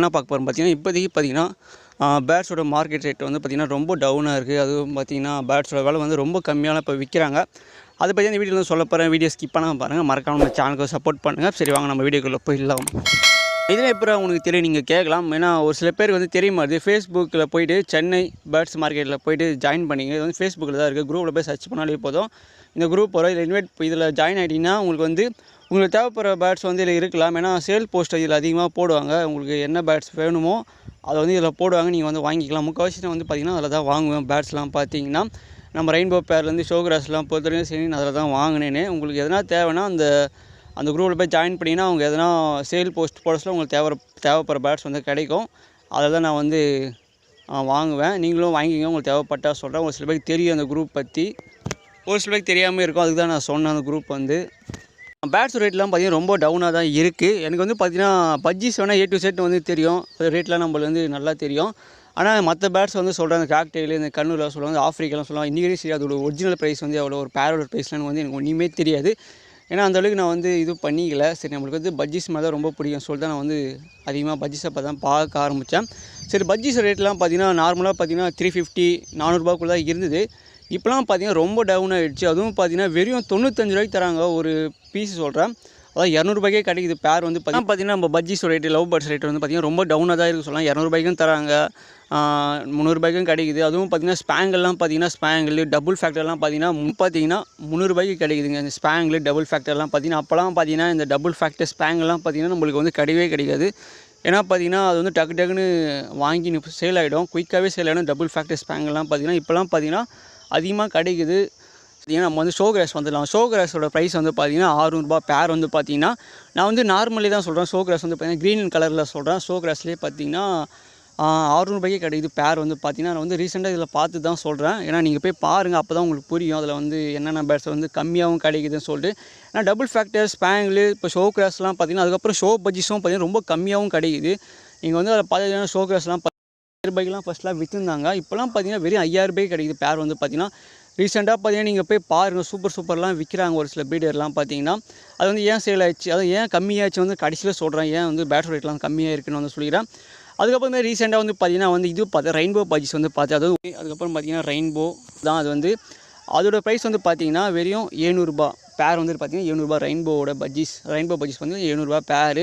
என்ன பார்க்க போகிறோம் பார்த்தீங்கன்னா இப்போதைக்கு பார்த்தீங்கன்னா பேட்ஸோட மார்க்கெட் ரேட் வந்து பார்த்திங்கன்னா ரொம்ப டவுனாக இருக்குது அதுவும் பார்த்தீங்கன்னா பேட்ஸோட விலை வந்து ரொம்ப கம்மியான இப்போ விற்கிறாங்க அதை பற்றி இந்த வீடியோவில் சொல்ல போகிறேன் வீடியோ ஸ்கிப் பண்ணாமல் பாருங்கள் மறக்காம நம்ம சேனலுக்கு சப்போர்ட் பண்ணுங்கள் சரி வாங்க நம்ம வீடியோக்குள்ளே போயிடலாம். இதில் எப்படி உங்களுக்கு தெரியும் நீங்கள் கேட்கலாம். ஏன்னா ஒரு சில பேர் வந்து தெரிய மாட்டுது. ஃபேஸ்புக்கில் போயிட்டு சென்னை பேர்ட்ஸ் மார்க்கெட்டில் போயிட்டு ஜாயின் பண்ணிங்க. இது வந்து ஃபேஸ்புக்கில் தான் இருக்குது குரூப்பில் போய் சர்ச் பண்ணாலே போதும். இந்த குரூப் வரும் இதில் இன்வைட் இதில் ஜாயின் ஆகிட்டிங்கன்னா உங்களுக்கு வந்து உங்களுக்கு தேவைப்படுற பேர்ட்ஸ் வந்து இதில் இருக்கலாம். ஏன்னா சேல் போஸ்ட் இதில் அதிகமாக போடுவாங்க. உங்களுக்கு என்ன பேர்ட்ஸ் வேணுமோ அதை வந்து இதில் போடுவாங்க. நீங்கள் வந்து வாங்கிக்கலாம். முக்கால்வாசி நான் வந்து பார்த்திங்கன்னா அதில் தான் வாங்குவேன் பேட்ஸ்லாம் பார்த்தீங்கன்னா நம்ம ரெயின்போ பேர்லேருந்து ஷோ கிராஸ்லாம் பொறுத்தவரைக்கும் சரி நான் அதில் தான் வாங்கினேன்னு உங்களுக்கு எதனா தேவைன்னா அந்த அந்த குரூப்பில் போய் ஜாயின் பண்ணிங்கன்னா அவங்க எதனா சேல் போஸ்ட் போடஸில் உங்களுக்கு தேவை தேவைப்படுற பேர்ட்ஸ் வந்து கிடைக்கும். அதில் தான் நான் வந்து வாங்குவேன். நீங்களும் வாங்கிக்கோங்க. உங்களுக்கு தேவைப்பட்டால் சொல்கிறேன் ஒரு சில பேருக்கு தெரியும் அந்த குரூப் பற்றி ஒரு சில பேருக்கு தெரியாமல் இருக்கும். அதுக்கு தான் நான் சொன்னேன் அந்த குரூப் வந்து. பேட்ஸ் ரேட்லாம் பார்த்தீங்கன்னா ரொம்ப டவுனாக தான் இருக்குது எனக்கு வந்து பார்த்தீங்கன்னா பஜ்ஜிஸ் வேணால் ஏ டு செட் வந்து தெரியும். ரேட்லாம் நம்மளுக்கு வந்து நல்லா தெரியும். ஆனால் மற்ற பேட்ஸ் வந்து சொல்கிறாங்க காக்டெயில் இந்த கண்ணூரில் சொல்லுவாங்க ஆஃப்ரிக்காலாம் சொல்லுவாங்க இன்றைக்கி சரி அதோட ஒரிஜினல் ப்ரைஸ் வந்து எவ்வளோ ஒரு பேரோட ப்ரைஸ்லாம் வந்து எனக்கு ஒன்றுமே தெரியாது. ஏன்னா அந்த அளவுக்கு நான் வந்து இது பண்ணிக்கல. சரி நம்மளுக்கு வந்து பஜ்ஜிஸ் மாதிரி தான் ரொம்ப பிடிக்கும். சொல்லிட்டு தான் நான் வந்து அதிகமாக பஜ்ஜிஸ் அப்போ தான் பார்க்க ஆரம்பித்தேன் சரி பஜ்ஜிஸ் ரேட்லாம் பார்த்தீங்கன்னா நார்மலாக பார்த்தீங்கன்னா த்ரீ ஃபிஃப்டி நானூறுபாக்குள்ளே தான் இருந்தது. இப்போலாம் பார்த்தீங்கன்னா ரொம்ப டவுன் ஆகிடுச்சு அதுவும் பார்த்தீங்கன்னா வெறும் தொண்ணூத்தஞ்சு ரூபாய்க்கு தராங்க ஒரு பீஸ் சொல்கிறேன் அதாவது இரநூறுபாய்க்கே கிடைக்குது. பேர் வந்து பார்த்தீங்கன்னா பார்த்தீங்கன்னா நம்ம budgies rate love birds rate வந்து பார்த்தீங்கன்னா ரொம்ப டவுனாக தான் இருக்குது சொல்லலாம். இரநூறுபாய்க்கும் தராங்க. முந்நூறுபாய்க்கும் கிடைக்குது. அதுவும் பார்த்தீங்கன்னா ஸ்பேங்கெல்லாம் பார்த்தீங்கன்னா ஸ்பேங்கிள் டபுள் ஃபேக்டர்லாம் பார்த்தீங்கன்னா முன் பார்த்தீங்கன்னா முந்நூறுபாய்க்கு கிடைக்குதுங்க. இந்த ஸ்பேங்கிள் டபுள் ஃபேக்டர்லாம் பார்த்தீங்கன்னா அப்போலாம் பார்த்தீங்கன்னா இந்த டபுள் ஃபேக்டர் ஸ்பேங்கெல்லாம் பார்த்தீங்கன்னா நம்மளுக்கு வந்து கிடையவே கிடைக்காது. ஏன்னா பார்த்தீங்கன்னா அது வந்து டக்கு டக்குன்னு வாங்கி சேல் ஆகிடும் குயிக்காகவே சேல் ஆகிடும் டபுள் ஃபேக்டர் ஸ்பேங்கெல்லாம் பார்த்தீங்கன்னா இப்போலாம் பார்த்தீங்கன்னா அதிகமாக கிடைக்குது. ஏன்னா நம்ம வந்து ஷோ கிராஸ் வந்துடலாம். ஷோ கிராஸோட ப்ரைஸ் வந்து பார்த்தீங்கன்னா ஆறுநூறுபா. பேர் வந்து பார்த்தீங்கன்னா நான் வந்து நார்மலி தான் சொல்கிறேன் ஷோ கிராஸ் வந்து பார்த்தீங்கன்னா க்ரீன் கலரில் சொல்கிறேன் ஷோ கிராஸ்லேயே பார்த்தீங்கன்னா ஆறுநூறுபாய்க்கே கிடைக்குது. பேர் வந்து பார்த்தீங்கன்னா நான் வந்து ரீசெண்டாக இதில் பார்த்து தான் சொல்கிறேன் ஏன்னா நீங்கள் போய் பாருங்கள் அப்போ தான் உங்களுக்கு புரியும். அதில் வந்து என்னென்ன பேர்ட்ஸ் வந்து கம்மியாகவும் கிடைக்குதுன்னு சொல்லிட்டு. ஏன்னா டபுள் ஃபேக்டர் ஸ்பேங்கிள் இப்போ ஷோ கிராஸ்லாம் பார்த்தீங்கன்னா அதுக்கப்புறம் ஷோ பஜ்ஜிஸும் பார்த்தீங்கன்னா ரொம்ப கம்மியாகவும் கிடைக்குது. நீங்கள் வந்து அதில் பார்த்தீங்கன்னா ஷோ கிராஸ்லாம் ரூபாய்க்குலாம் ஃபஸ்ட்லாம் விற்றுருந்தாங்க இப்போலாம் பார்த்தீங்கன்னா வெறும் ஐயாயிரம் ரூபாய்க்கு கிடைக்குது. பேர் வந்து பார்த்தீங்கன்னா ரீசெண்டாக பார்த்தீங்கன்னா நீங்கள் போய் பாருங்கள் சூப்பர் சூப்பர்லாம் விற்கிறாங்க ஒரு சில ப்ரீடர்லாம் பார்த்தீங்கன்னா அது வந்து ஏன் சேல் ஆயிடுச்சு? அது ஏன் கம்மியாச்சு வந்து கடைசியில் சொல்கிறேன் ஏன் வந்து பேட்டரி ரேட்லாம் கம்மியாக இருக்குன்னு வந்து சொல்லிக்கிறேன். அதுக்கப்புறமே ரீசெண்டாக வந்து பார்த்தீங்கன்னா வந்து இது பார்த்து ரெயின்போ பஜ்ஜிஸ் வந்து பார்த்தேன் அதுவும் அதுக்கப்புறம் பார்த்தீங்கன்னா ரெயின்போ தான் அது வந்து. அதோட ப்ரைஸ் வந்து பார்த்தீங்கன்னா வெறும் ஏழ்நூறுபா பேர் வந்து பார்த்தீங்கன்னா ஏழ்நூறுபா ரெயின்போவோட பஜ்ஜிஸ் ரெயின்போ பஜ்ஜிஸ் வந்து ஏழ்நூறுபா பேர்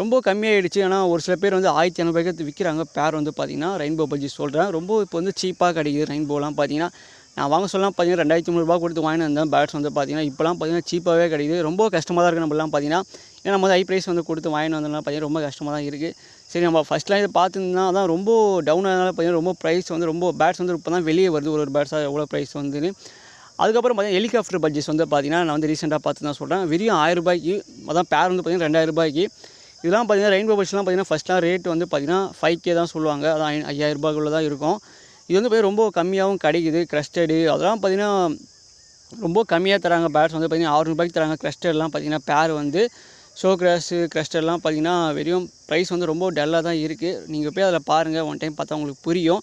ரொம்ப கம்மியாகிடுச்சு ஆனால் ஒரு சில பேர் வந்து ஆயிரத்தி இரநூறுபாய்க்கு விற்கிறாங்க பேர் வந்து பார்த்திங்கன்னா ரெயின்போ பஜ்ஜி சொல்கிறேன் ரொம்ப இப்போ வந்து சீப்பாக கிடைக்குது ரெயின்போலாம் பார்த்தீங்கன்னா நான் வாங்க சொல்லலாம் பார்த்தீங்கன்னா ரெண்டாயிரத்தி முந்நூறுபா கொடுத்து வாங்கினு வந்தேன் பேட்ஸ் வந்து பார்த்தீங்கன்னா இப்போலாம் பார்த்தீங்கன்னா சீப்பாகவே கிடைக்குது. ரொம்ப கஷ்டமாக தான் இருக்குது நம்மளாம் பார்த்தீங்கன்னா ஏன்னா நம்ம வந்து ஹை ப்ரைஸ் வந்து கொடுத்து வாங்கினு வந்தோம்னா பார்த்தீங்கன்னா ரொம்ப கஷ்டமாக தான் இருக்குது சரி நம்ம ஃபஸ்ட்லாம் இதை பார்த்துருந்தா தான் ரொம்ப டவுன் ஆனதால பார்த்தீங்கன்னா ரொம்ப ப்ரைஸ் வந்து ரொம்ப பேட்ஸ் வந்து இப்போ தான் வெளியே வருது. ஒரு ஒரு பேட்ஸாக எவ்வளோ ப்ரைஸ் வந்துன்னு. அதுக்கப்புறம் பார்த்தீங்கன்னா ஹெலிகாப்டர் பட்ஜெட்ஸ் வந்து பார்த்தீங்கன்னா நான் வந்து ரீசெண்டாக பார்த்து தான் சொல்கிறேன் வெறும் ஆயிரம் ரூபாய்க்கு அதான் பேர் வந்து பார்த்தீங்கன்னா ரெண்டாயிரம் ரூபாய்க்கு இதெல்லாம் பார்த்தீங்கன்னா ரெயின்போ பட்ஜெட்லாம் பார்த்தீங்கன்னா ஃபஸ்ட்லாம் ரேட் வந்து பார்த்திங்கன்னா ஃபைவ் கே தான் சொல்லுவாங்க. அதான் ஐயாயிரரூபாக்குள்ளே தான் இருக்கும். இது வந்து போய் ரொம்ப கம்மியாகவும் கிடைக்குது. க்ரஸ்டடு அதெல்லாம் பார்த்தீங்கன்னா ரொம்ப கம்மியாக தராங்க பேட்ஸ் வந்து பார்த்தீங்கன்னா ஆறு ரூபாய்க்கு தராங்க. க்ரஸ்டட்லாம் பார்த்தீங்கன்னா பேர் வந்து ஷோ கிராஸு க்ரஸ்டட்லாம் பார்த்தீங்கன்னா வெறும் ப்ரைஸ் வந்து ரொம்ப டல்லாக தான் இருக்குது நீங்கள் போய் அதில் பாருங்கள் ஒன் டைம் பார்த்தா உங்களுக்கு புரியும்.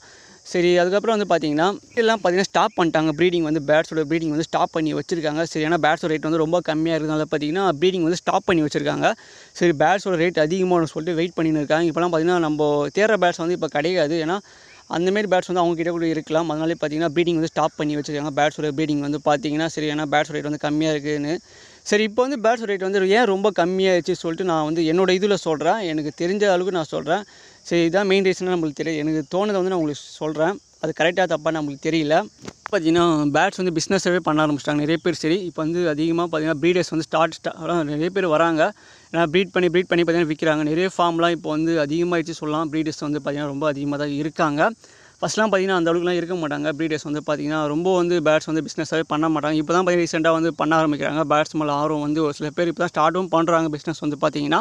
சரி அதுக்கப்புறம் வந்து பார்த்தீங்கன்னா எல்லாம் பார்த்தீங்கன்னா ஸ்டாப் பண்ணிட்டாங்க. ப்ரீடிங் வந்து பேட்ஸோட ப்ரீடிங் வந்து ஸ்டாப் பண்ணி வச்சிருக்காங்க. சரி ஏன்னா பேட்ஸோட ரேட் வந்து ரொம்ப கம்மியாக இருக்கிறதுனால பார்த்தீங்கன்னா ப்ரீடிங் வந்து ஸ்டாப் பண்ணி வச்சிருக்காங்க. சரி பேட்ஸோட ரேட் அதிகமாகனு சொல்லிட்டு வெயிட் பண்ணின்னு இருக்காங்க. இப்போலாம் பார்த்தீங்கன்னா நம்ம தேடுற பேட்ஸ் வந்து இப்போ கிடையாது. ஏன்னா அந்தமாரி பேட்ஸ் வந்து அவங்ககிட்ட கூட இருக்கலாம். அதனாலே பார்த்தீங்கன்னா ப்ரீடிங் வந்து ஸ்டாப் பண்ணி வச்சிருக்காங்க. பேட்ஸோட ப்ரீடிங் வந்து பார்த்தீங்கன்னா சரி ஏன்னா பேட்ஸ் ரேட் வந்து கம்மியாக இருக்குதுன்னு சரி இப்போ வந்து பேட்ஸ் ரேட் வந்து ஏன் ரொம்ப கம்மியாகிடுச்சு சொல்லிட்டு நான் வந்து என்னோட இதில் சொல்கிறேன் எனக்கு தெரிஞ்ச அளவுக்கு நான் சொல்கிறேன் சரி இதான் மெயின் ரீசனாக நம்மளுக்கு தெரியும் எனக்கு தோணுதை வந்து நான் உங்களுக்கு சொல்கிறேன் அது கரெக்டாக தப்பாக நம்மளுக்கு தெரியல. பார்த்தீங்கன்னா பேட்ஸ் வந்து பிஸ்னஸாகவே பண்ண ஆரம்பிச்சிட்டாங்க. நிறைய பேர் சரி இப்போ வந்து அதிகமாக பார்த்தீங்கன்னா ப்ரீடர்ஸ் வந்து ஸ்டார்ட் ஸ்டா நிறைய பேர் வராங்க. ஏன்னா ப்ரீட் பண்ணி ப்ரீட் பண்ணி பார்த்தீங்கன்னா விற்கிறாங்க நிறைய ஃபார்ம்லாம் இப்போ வந்து அதிகமாகிடுச்சு சொல்லலாம். ப்ரீடர்ஸ் வந்து பார்த்திங்கன்னா ரொம்ப அதிகமாக தான் இருக்காங்க. ஃபஸ்ட்லாம் பார்த்தீங்கன்னா அந்த அளவுக்குலாம் இருக்க மாட்டாங்க. ப்ரீடர்ஸ் வந்து பார்த்தீங்கன்னா ரொம்ப வந்து பேட்ஸ் வந்து பிஸ்னஸாகவே பண்ண மாட்டாங்க. இப்போ தான் பார்த்தீங்கன்னா ரீசெண்டாக வந்து பண்ண ஆரம்பிக்கிறாங்க. பேட்ஸ் மேலே ஆர்வம் வந்து ஒரு சில பேர் இப்போ தான் ஸ்டார்ட்டும் பண்ணுறாங்க பிஸ்னஸ் வந்து பார்த்தீங்கன்னா.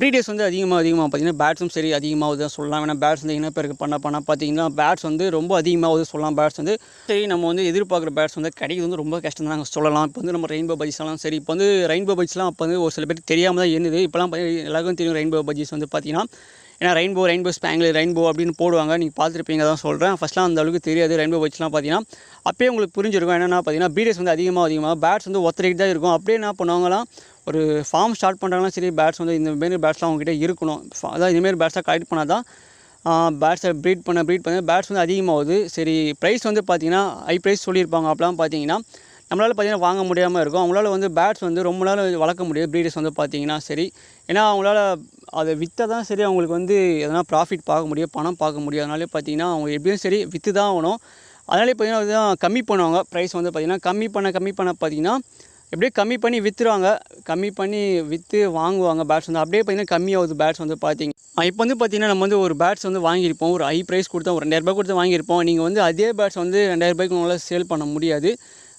ப்ரீடர்ஸ் வந்து அதிகமாக அதிகமாக பார்த்தீங்கன்னா பேட்ஸும் சரி அதிகமாகுது தான் சொல்லலாம். ஏன்னா பேட்ஸ் வந்து இனப்பெருக்கு பண்ண பண்ண பார்த்தீங்கன்னா பேட்ஸ் வந்து ரொம்ப அதிகமாகுது சொல்லலாம். பேட்ஸ் வந்து சரி நம்ம வந்து எதிர்பார்க்குற பேட்ஸ் வந்து கிடைக்கிறது வந்து ரொம்ப கஷ்டம் தான் நாங்கள் சொல்லலாம். இப்போ வந்து நம்ம ரெயின்போ பஜ்ஜிஸ்லாம் சரி இப்போ வந்து ரெயின்போ பஜ்ஜிஸ்லாம் அப்போ வந்து ஒரு சில பேர் தெரியாமல் தான் இருந்தது. இப்போலாம் பார்த்தீங்கன்னா எல்லாருக்கும் தெரியும் ரெயின்போ பஜ்ஜிஸ் வந்து பார்த்தீங்கன்னா ஏன்னா ரெயின்போ ரெயின்போ ஸ்பேங்கிள் ரெயின்போ அப்படின்னு போடுவாங்க. நீங்கள் பார்த்துருப்பீங்க தான் சொல்கிறேன் ஃபஸ்ட்லாம் அந்த அளவுக்கு தெரியாது. ரெயின்போ வச்சுலாம் பார்த்தீங்கன்னா அப்பயே உங்களுக்கு புரிஞ்சிருக்கும். என்னென்னா பார்த்தீங்கன்னா பீரியஸ் வந்து அதிகமாக அதிகமாக பேட்ஸ் வந்து ஒத்தரைக்கு தான் இருக்கும். அப்படியே என்ன பண்ணுவாங்களாம் ஒரு ஃபார்ம் ஸ்டார்ட் பண்ணுறாங்கன்னா சரி பேட்ஸ் வந்து இந்தமாரி பேட்ஸ்லாம் அவங்ககிட்ட இருக்கணும். அதான் இதுமாரி பேட்ஸ்லாம் கலெக்ட் பண்ணால் தான் பேட்ஸை ப்ரீட் பண்ண ப்ரீட் பண்ண பேட்ஸ் வந்து அதிகமாகுது. சரி ப்ரைஸ் வந்து பார்த்தீங்கன்னா ஹை ப்ரைஸ் சொல்லியிருப்பாங்க. அப்போலாம் பார்த்தீங்கன்னா நம்மளால் பார்த்தீங்கன்னா வாங்க முடியாமல் இருக்கும். அவங்களால வந்து பேட்ஸ் வந்து ரொம்ப நாள் வளர்க்க முடியாது. ப்ரீடர்ஸ் வந்து பார்த்திங்கன்னா சரி. ஏன்னா அவங்களால அதை விற்றா தான் சரி அவங்களுக்கு வந்து எதனா ப்ராஃபிட் பார்க்க முடியும் பணம் பார்க்க முடியும். அதனாலே பார்த்தீங்கன்னா அவங்க எப்படியும் சரி விற்று தான் ஆகணும். அதனாலே பார்த்தீங்கன்னா அதுதான் கம்மி பண்ணுவாங்க. ப்ரைஸ் வந்து பார்த்தீங்கன்னா கம்மி பண்ண கம்மி பண்ண பார்த்தீங்கன்னா எப்படியே கம்மி பண்ணி விற்றுருவாங்க கம்மி பண்ணி விற்று வாங்குவாங்க பேட்ஸ் வந்து. அப்படியே பார்த்தீங்கன்னா கம்மியாகுது பேட்ஸ் வந்து பார்த்திங்க. இப்போ வந்து பார்த்தீங்கன்னா நம்ம வந்து ஒரு பேட்ஸ் வந்து வாங்கியிருப்போம். ஒரு ஹை ப்ரைஸ் கொடுத்தா ஒரு ரெண்டாயிரரூபா கொடுத்து வாங்கியிருப்போம். நீங்கள் வந்து அதே பேட்ஸ் வந்து ரெண்டாயிரம் ரூபாய்க்கு உங்களால் சேல் பண்ண முடியாது.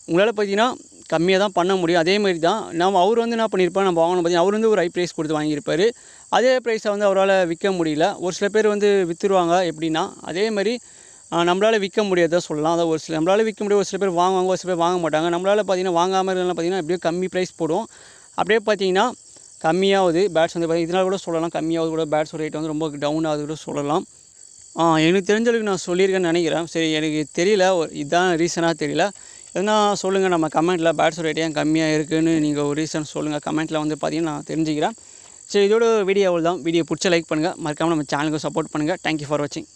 உங்களால் பார்த்தீங்கன்னா கம்மியாக தான் பண்ண முடியும். அதே மாதிரி தான் நம்ம அவர் வந்து என்ன பண்ணியிருப்பார் நம்ம வாங்கணும் பார்த்தீங்கன்னா அவர் வந்து ஒரு ஹை ப்ரைஸ் கொடுத்து வாங்கியிருப்பார். அதே ப்ரைஸை வந்து அவரால் விற்க முடியல. ஒரு சில பேர் வந்து விற்றுருவாங்க எப்படின்னா அதே மாதிரி நம்மளால் விற்க முடியாத சொல்லலாம். அதாவது ஒரு சில நம்மளால் விற்க முடியாது. ஒரு சில பேர் வாங்குவாங்க ஒரு சில பேர் வாங்க மாட்டாங்க. நம்மளால் பார்த்தீங்கன்னா வாங்காமல் இருந்தாலும் பார்த்தீங்கன்னா எப்படியோ கம்மி ப்ரைஸ் போடும். அப்படியே பார்த்தீங்கன்னா கம்மியாகுது. பேட்ஸ் வந்து பார்த்தீங்கன்னா இதனால் கூட சொல்லலாம். கம்மியாகுது கூட. பேட்ஸ் ரேட் வந்து ரொம்ப டவுன் ஆகுது கூட சொல்லலாம். எனக்கு தெரிஞ்சளவுக்கு நான் சொல்லியிருக்கேன்னு நினைக்கிறேன். சரி எனக்கு தெரியல. இதுதான் ரீசனாக தெரியல. எதுனா சொல்லுங்கள் நம்ம கமெண்ட்டில் பேட்ஸ் ரேட் ஏன் கம்மியாக இருக்குதுன்னு நீங்கள் ஒரு ரீசன் சொல்லுங்கள் கமெண்ட்டில் வந்து பார்த்தீங்கன்னா நான் தெரிஞ்சுக்கிறேன். சரி இதோட வீடியோ அவ்வளோ தான் வீடியோ பிடிச்ச லைக் பண்ணுங்கள் மறக்காமல் நம்ம சேனலுக்கு சப்போர்ட் பண்ணுங்கள் தேங்க்யூ ஃபார் வாட்சிங்